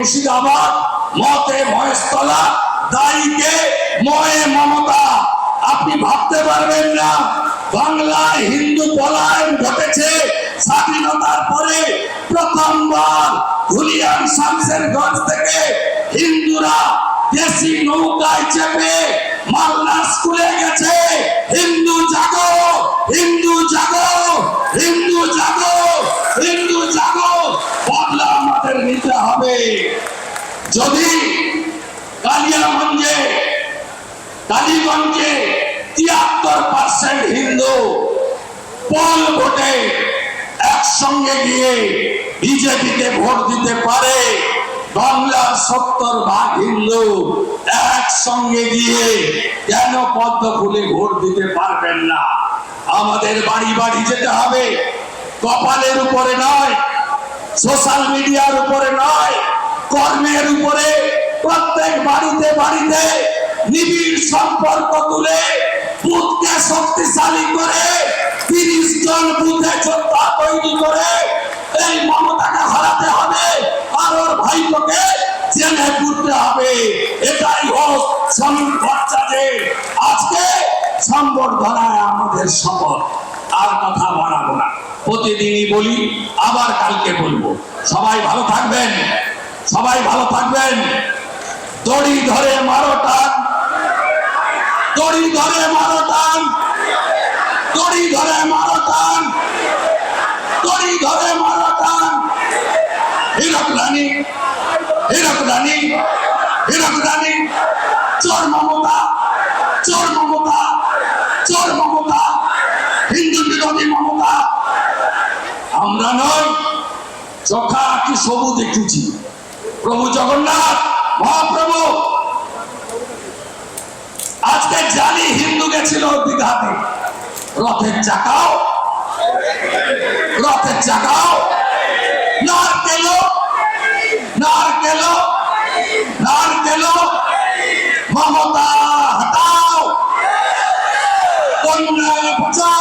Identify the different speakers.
Speaker 1: মুর্শিদাবাদ, মতে মহেশতলা ময়ে মমতা। আপনি ভাবতে পারবেন না, বাংলায় হিন্দু পলায়ন ঘটেছে, স্বাধীনতার পরে প্রথমবার ধুলিয়ান থেকে হিন্দুরা দেশি নৌকায় চেপে মালদা স্কুলে গেছে। হিন্দু জাগো হিন্দু জাগো হিন্দু জাগো, হিন্দু জাগো বদলা আমাদের নিতে হবে যদি কালিয়াগঞ্জে, কালীগঞ্জে তিয়াত্তর পার্সেন্ট হিন্দু পল ভোটে একসঙ্গে গিয়ে বিজেপিকে ভোট দিতে পারে, বাংলার সত্তর ভাগ হিন্দু একসঙ্গে গিয়ে কেন পদ্ম ফুলে ভোট দিতে পারবেন না? আমাদের বাড়ি বাড়ি যেতে হবে। কপালের উপরে নয়, সোশ্যাল মিডিয়ার উপরে নয় কর্মের উপরে প্রত্যেক বাড়িতে বাড়িতে নিবিড় সম্পর্ক তুলে বুথকে শক্তিশালী করে তিরিশ জন বুথে যোদ্ধা তৈরি করে এই মমতাকে হারাতে হবে আর ওর ভাইপোকে জেলে পুরতে হবে। এটাই হোক শ্রমিক বাচ্চাদের আজকে সম্বর্ধনায় আমাদের শপথ আর কথা বাড়াবো না। প্রতিদিনই বলি, আবার কালকে বলব। সবাই ভালো থাকবেন। সবাই ভালো থাকবেন। দড়ি ধরে মারো টান। দড়ি ধরে মারো টান। দড়ি ধরে মারো টান। দড়ি ধরে মারো টান। হীরক রানী হীরক রানী হীরক রানী। চোর মমতা চোর মমতা চোর মমতা, হিন্দু বিরোধী মমতা। আমরা নয় চোখা কি সবু দেখেছি। প্রভু জগন্নাথ, মহাপ্রভু। আজকে জানি হিন্দু গেছিল দীঘাতে। রথের চাকাও। রথের চাকাও। নারকেল। নারকেল। নারকেল। মমতা হটাও কন্যা